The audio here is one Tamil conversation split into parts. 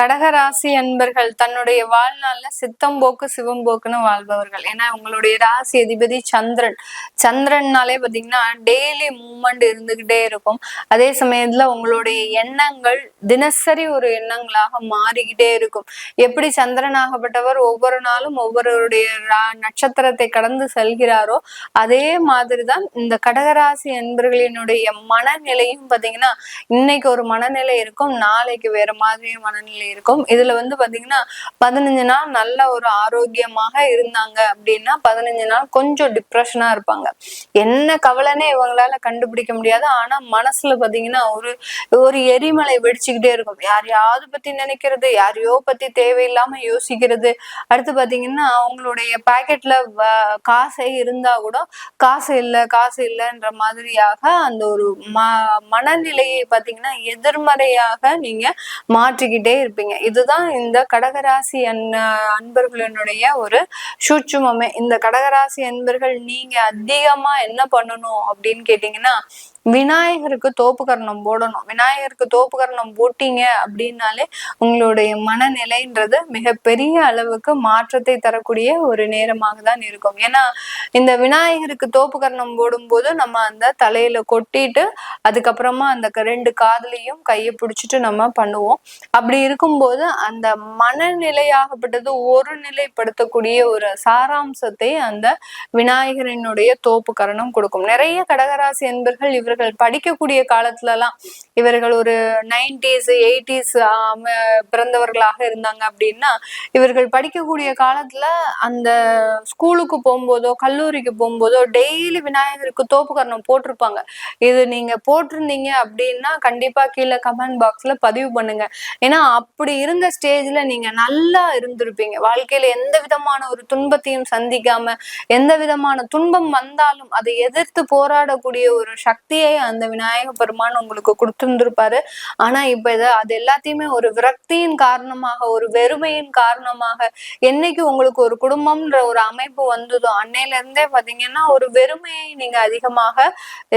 கடகராசி அன்பர்கள் தன்னுடைய வாழ்நாள்ல சித்தம்போக்கு சிவம்போக்குன்னு வாழ்பவர்கள். ஏன்னா உங்களுடைய ராசி அதிபதி சந்திரன். சந்திரன்னாலே பாத்தீங்கன்னா டெய்லி மூமெண்ட் இருந்துகிட்டே இருக்கும். அதே சமயத்துல உங்களுடைய எண்ணங்கள் தினசரி ஒரு எண்ணங்களாக மாறிக்கிட்டே இருக்கும். எப்படி சந்திரனாகப்பட்டவர் ஒவ்வொரு நாளும் ஒவ்வொருடைய நட்சத்திரத்தை கடந்து செல்கிறாரோ அதே மாதிரிதான் இந்த கடகராசி அன்பர்களினுடைய மனநிலையும் பாத்தீங்கன்னா இன்னைக்கு ஒரு மனநிலை இருக்கும் நாளைக்கு வேற மாதிரி மனநிலை இருக்கும். இதுல வந்து பாத்தீங்கன்னா பதினஞ்சு நாள் நல்ல ஒரு ஆரோக்கியமாக இருந்தாங்க அப்படின்னா பதினஞ்சு நாள் கொஞ்சம் டிப்ரெஷனா இருப்பாங்க. என்ன கவலைன்னே இவங்களால கண்டுபிடிக்க முடியாது. ஆனா மனசுல பாத்தீங்கன்னா ஒரு ஒரு எரிமலை வெடிச்சுக்கிட்டே இருக்கும். யாரையாவது பத்தி நினைக்கிறது யாரையோ பத்தி தேவையில்லாம யோசிக்கிறது. அடுத்து பாத்தீங்கன்னா அவங்களுடைய பாக்கெட்ல காசே இருந்தா கூட காசு இல்லை காசு இல்லைன்ற மாதிரியாக அந்த ஒரு ம மனநிலையை பாத்தீங்கன்னா எதிர்மறையாக நீங்க மாற்றிக்கிட்டே இருப்பீங்க. இதுதான் இந்த கடகராசி அன் அன்பர்களினுடைய ஒரு சூட்சுமமே. இந்த கடகராசி அன்பர்கள் நீங்க அதிகமா என்ன பண்ணணும் அப்படின்னு கேட்டீங்கன்னா விநாயகருக்கு தோப்பு கரணம் போடணும். விநாயகருக்கு தோப்பு கரணம் போட்டீங்க அப்படின்னாலே உங்களுடைய மனநிலைன்றது மிகப்பெரிய அளவுக்கு மாற்றத்தை தரக்கூடிய ஒரு நேரமாக தான் இருக்கும். ஏன்னா இந்த விநாயகருக்கு தோப்பு கரணம் போடும்போது நம்ம அந்த தலையில கொட்டிட்டு அதுக்கப்புறமா அந்த ரெண்டு காதலையும் கையை பிடிச்சிட்டு நம்ம பண்ணுவோம். அப்படி இருக்கும்போது அந்த மனநிலையாகப்பட்டது ஒரு நிலைப்படுத்தக்கூடிய ஒரு சாராம்சத்தை அந்த விநாயகரினுடைய தோப்பு கரணம் கொடுக்கும். நிறைய கடகராசி என்பர்கள் இவர் இவர்கள் படிக்கக்கூடிய காலத்துல எல்லாம் இவர்கள் ஒரு நைன்டிஸ் எயிட்டிஸ் பிறந்தவர்களாக இருந்தாங்க அப்படின்னா இவர்கள் படிக்கக்கூடிய காலத்துல அந்த ஸ்கூலுக்கு போகும்போதோ கல்லூரிக்கு போகும்போதோ டெய்லி விநாயகருக்கு தோப்புக்கரணம் போட்டிருப்பாங்க. இது நீங்க போட்டிருந்தீங்க அப்படின்னா கண்டிப்பா கீழே கமெண்ட் பாக்ஸ்ல பதிவு பண்ணுங்க. ஏன்னா அப்படி இருந்த ஸ்டேஜ்ல நீங்க நல்லா இருந்திருப்பீங்க. வாழ்க்கையில எந்த விதமான ஒரு துன்பத்தையும் சந்திக்காம எந்த விதமான துன்பம் வந்தாலும் அதை எதிர்த்து போராடக்கூடிய ஒரு சக்தி சக்தியை அந்த விநாயக பெருமான் உங்களுக்கு கொடுத்துருந்துருப்பாரு. ஆனா இப்ப இது அது எல்லாத்தையுமே ஒரு விரக்தியின் காரணமாக ஒரு வெறுமையின் காரணமாக என்னைக்கு உங்களுக்கு ஒரு குடும்பம்ன்ற ஒரு அமைப்பு வந்ததோ அன்னையில இருந்தே பாத்தீங்கன்னா ஒரு வெறுமையை நீங்க அதிகமாக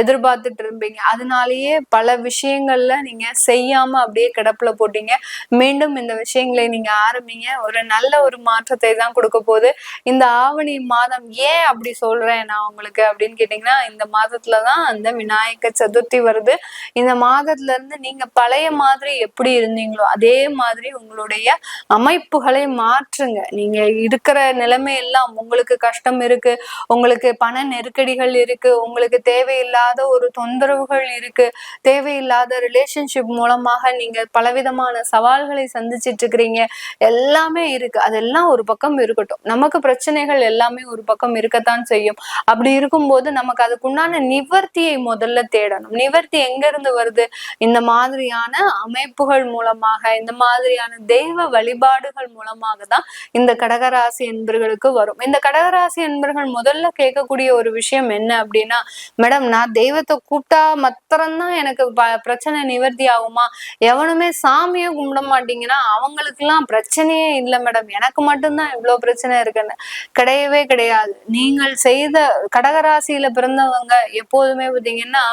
எதிர்பார்த்துட்டு இருப்பீங்க. அதனாலயே பல விஷயங்கள்ல நீங்க செய்யாம அப்படியே கிடப்புல போட்டீங்க. மீண்டும் இந்த விஷயங்களை நீங்க ஆரம்பிங்க. ஒரு நல்ல ஒரு மாற்றத்தை தான் கொடுக்க போகுது. இந்த ஆவணி மாதம் ஏன் அப்படி சொல்றேன் நான் உங்களுக்கு அப்படின்னு கேட்டீங்கன்னா இந்த மாதத்துலதான் அந்த விநாயகர் விநாயக சதுர்த்தி வருது. இந்த மாதத்துல இருந்து நீங்க பழைய மாதிரி எப்படி இருந்தீங்களோ அதே மாதிரி உங்களுடைய அமைப்புகளை மாற்றுங்க. நீங்க இருக்கிற நிலைமை எல்லாம் உங்களுக்கு கஷ்டம் இருக்கு உங்களுக்கு பண நெருக்கடிகள் இருக்கு உங்களுக்கு தேவையில்லாத ஒரு தொந்தரவுகள் இருக்கு தேவையில்லாத ரிலேஷன்ஷிப் மூலமாக நீங்க பலவிதமான சவால்களை சந்திச்சிட்டு இருக்கிறீங்க எல்லாமே இருக்கு. அதெல்லாம் ஒரு பக்கம் இருக்கட்டும். நமக்கு பிரச்சனைகள் எல்லாமே ஒரு பக்கம் இருக்கத்தான் செய்யும். அப்படி இருக்கும்போது நமக்கு அதுக்குண்டான நிவர்த்தியை முதல்ல தேடணும். நிவர்த்தி எங்க இருந்து வருது? இந்த மாதிரியான அமைப்புகள் மூலமாக இந்த மாதிரியான தெய்வ வழிபாடுகள் மூலமாக தான் இந்த கடகராசி என்பர்களுக்கு வரும். இந்த கடகராசி என்பர்கள் முதல்ல கேட்கக்கூடிய ஒரு விஷயம் என்ன அப்படின்னா மேடம் நான் தெய்வத்தை கூப்பிட்டா மாத்திரம்தான் எனக்கு பிரச்சனை நிவர்த்தி ஆகுமா? எவனுமே சாமியை கும்பிட மாட்டீங்கன்னா அவங்களுக்கு எல்லாம் பிரச்சனையே இல்லை மேடம். எனக்கு மட்டும்தான் இவ்வளவு பிரச்சனை இருக்குன்னு. கிடையவே கிடையாது. நீங்கள் செய்த கடகராசியில பிறந்தவங்க எப்போதுமே பார்த்தீங்கன்னா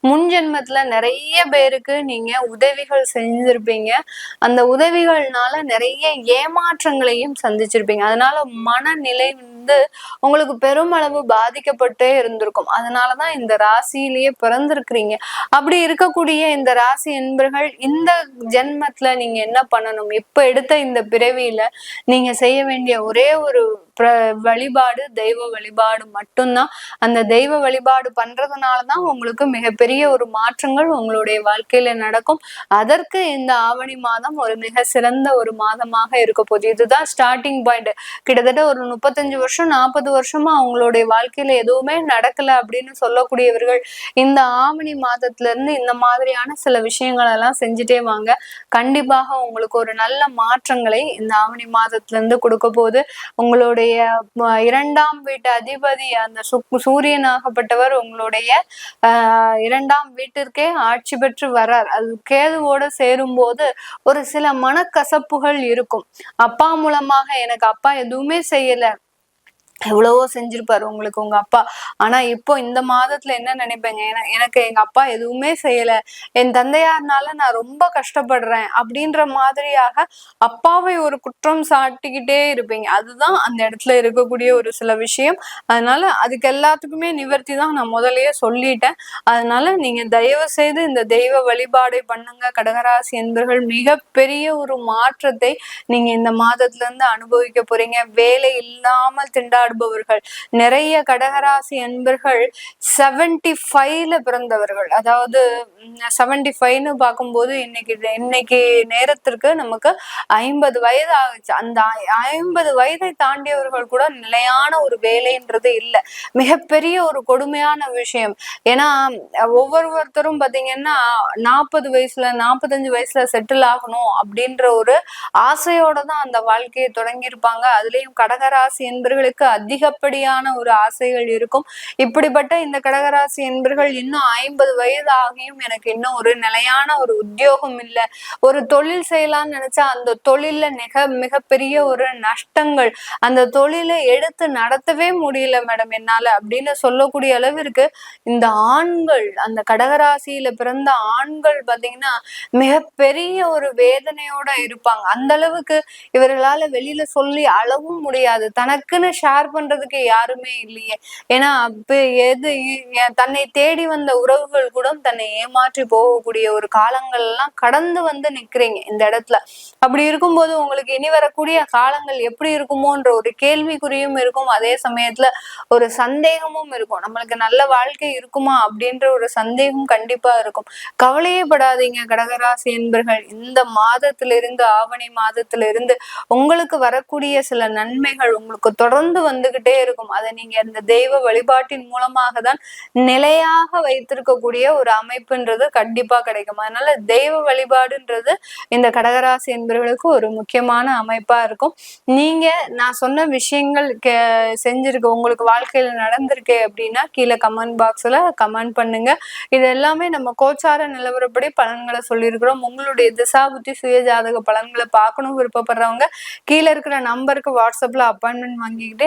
முன் ஜென்மத்துல நிறைய பேருக்கு நீங்க உதவிகள் செஞ்சிருப்பீங்க. அந்த உதவிகள்னால நிறைய ஏமாற்றங்களையும் சந்திச்சிருப்பீங்க. அதனால மனநிலை வந்து உங்களுக்கு பெருமளவு பாதிக்கப்பட்டே இருந்திருக்கும். அதனாலதான் இந்த ராசியிலேயே பிறந்திருக்கிறீங்க. அப்படி இருக்கக்கூடிய இந்த ராசி என்பர்கள் இந்த ஜென்மத்துல நீங்க என்ன பண்ணணும்? இப்ப எடுத்த இந்த பிறவியில நீங்க செய்ய வேண்டிய ஒரே ஒரு வழிபாடு தெய்வ வழிபாடு மட்டும்தான். அந்த தெய்வ வழிபாடு பண்றதுனாலதான் உங்களுக்கு மிகப்பெரிய ஒரு மாற்றங்கள் உங்களுடைய வாழ்க்கையில நடக்கும். அதற்கு இந்த ஆவணி மாதம் ஒரு மிக சிறந்த ஒரு மாதமாக இருக்க போகுது. இதுதான் ஸ்டார்டிங் பாயிண்ட் கிட்டத்தட்ட ஒரு முப்பத்தஞ்சு வருஷம் வருஷம் நாற்பது வருஷமா அவங்களுடைய வாழ்க்கையில எதுவுமே நடக்கல அப்படின்னு சொல்லக்கூடியவர்கள் இந்த ஆவணி மாதத்துல இருந்து இந்த மாதிரியான சில விஷயங்கள் எல்லாம் செஞ்சுட்டே வாங்க. கண்டிப்பாக உங்களுக்கு ஒரு நல்ல மாற்றங்களை இந்த ஆவணி மாதத்துல இருந்து கொடுக்க போது உங்களுடைய இரண்டாம் வீட்டு அதிபதி அந்த சூரியனாகப்பட்டவர் உங்களுடைய ஆஹ் இரண்டாம் வீட்டிற்கே ஆட்சி பெற்று வர்றார் அது கேதுவோட சேரும் போது ஒரு சில மனக்கசப்புகள் இருக்கும். அப்பா மூலமாக எனக்கு அப்பா எதுவுமே செய்யல. எவ்வளவோ செஞ்சிருப்பாரு உங்களுக்கு உங்க அப்பா. ஆனா இப்போ இந்த மாதத்துல என்ன நினைப்பேங்க? எனக்கு எங்க அப்பா எதுவுமே செய்யல. என் தந்தையார்னால நான் ரொம்ப கஷ்டப்படுறேன் அப்படின்ற மாதிரியாக அப்பாவை ஒரு குற்றம் சாட்டிக்கிட்டே இருப்பீங்க. அதுதான் அந்த இடத்துல இருக்கக்கூடிய ஒரு சில விஷயம். அதனால அதுக்கு எல்லாத்துக்குமே நிவர்த்தி தான் நான் முதலையே சொல்லிட்டேன். அதனால நீங்க தயவு செய்து இந்த தெய்வ வழிபாடை பண்ணுங்க. கடகராசி என்பர்கள் மிகப்பெரிய ஒரு மாற்றத்தை நீங்க இந்த மாதத்துல இருந்து அனுபவிக்க போறீங்க. வேலை இல்லாமல் திண்டா கொண்டாடுபவர்கள் நிறைய கடகராசி அன்பர்கள் செவன்டி ஃபைவ்ல பிறந்தவர்கள். அதாவது செவன்டி ஃபைவ்னு பார்க்கும்போது இன்னைக்கு இன்னைக்கு நேரத்திற்கு நமக்கு ஐம்பது வயது ஆகுச்சு. அந்த ஐம்பது வயதை தாண்டியவர்கள் கூட நிலையான ஒரு வேலைன்றது இல்லை. மிகப்பெரிய ஒரு கொடுமையான விஷயம். ஏன்னா ஒவ்வொருத்தரும் பாத்தீங்கன்னா நாற்பது வயசுல நாற்பத்தஞ்சு வயசுல செட்டில் ஆகணும் அப்படின்ற ஒரு ஆசையோட தான் அந்த வாழ்க்கையை தொடங்கியிருப்பாங்க. அதுலயும் கடகராசி என்பர்களுக்கு அதிகப்படியான ஒரு ஆசைகள் இருக்கும். இப்படிப்பட்ட இந்த கடகராசி என்பர்கள் இன்னும் ஐம்பது வயது ஆகியும் எனக்கு இன்னும் ஒரு நிலையான ஒரு உத்தியோகம் இல்லை. ஒரு தொழில் செய்யலாம்னு நினைச்சா அந்த தொழில்ல மிக மிகப்பெரிய ஒரு நஷ்டங்கள். அந்த தொழிலை எடுத்து நடத்தவே முடியல மேடம் என்னால அப்படின்னு சொல்லக்கூடிய அளவிற்கு இந்த ஆண்கள் அந்த கடகராசியில பிறந்த ஆண்கள் பாத்தீங்கன்னா மிகப்பெரிய ஒரு வேதனையோட இருப்பாங்க. அந்த அளவுக்கு இவர்களால வெளியில சொல்லி அளவும் முடியாது. தனக்குன்னு ஷேர் பண்றதுக்கு யாருமே இல்லையே. ஏன்னா எது தன்னை தேடி வந்த உறவுகள் கூட தன்னை ஏமாற்றி போகக்கூடிய ஒரு காலங்கள் எல்லாம் கடந்து வந்து நிக்கிறீங்க இந்த இடத்துல. அப்படி இருக்கும்போது உங்களுக்கு இனி வரக்கூடிய காலங்கள் எப்படி இருக்குமோன்ற ஒரு கேள்விக்குறியும் இருக்கும். அதே சமயத்துல ஒரு சந்தேகமும் இருக்கும். நம்மளுக்கு நல்ல வாழ்க்கை இருக்குமா அப்படின்ற ஒரு சந்தேகம் கண்டிப்பா இருக்கும். கவலையே படாதீங்க கடகராசி என்பர்கள். இந்த மாதத்திலிருந்து ஆவணி மாதத்திலிருந்து உங்களுக்கு வரக்கூடிய சில நன்மைகள் உங்களுக்கு தொடர்ந்து வந்து வந்துகிட்டே இருக்கும். அதை நீங்க இந்த தெய்வ வழிபாட்டின் மூலமாக தான் நிலையாக வைத்திருக்கக்கூடிய ஒரு அமைப்புன்றது கண்டிப்பா கிடைக்கும். அதனால தெய்வ வழிபாடுன்றது இந்த கடகராசி என்பவர்களுக்கு ஒரு முக்கியமான அமைப்பா இருக்கும். நீங்க நான் சொன்ன விஷயங்கள் செஞ்சிருக்கு உங்களுக்கு வாழ்க்கையில நடந்திருக்கு அப்படின்னா கீழே கமெண்ட் பாக்ஸ்ல கமெண்ட் பண்ணுங்க. இது எல்லாமே நம்ம கோச்சார நிலவரப்படி பலன்களை சொல்லியிருக்கிறோம். உங்களுடைய திசா புத்தி சுய ஜாதக பலன்களை பார்க்கணும் விருப்பப்படுறவங்க கீழே இருக்கிற நம்பருக்கு வாட்ஸ்அப்ல அப்பாயின்மெண்ட் வாங்கிக்கிட்டு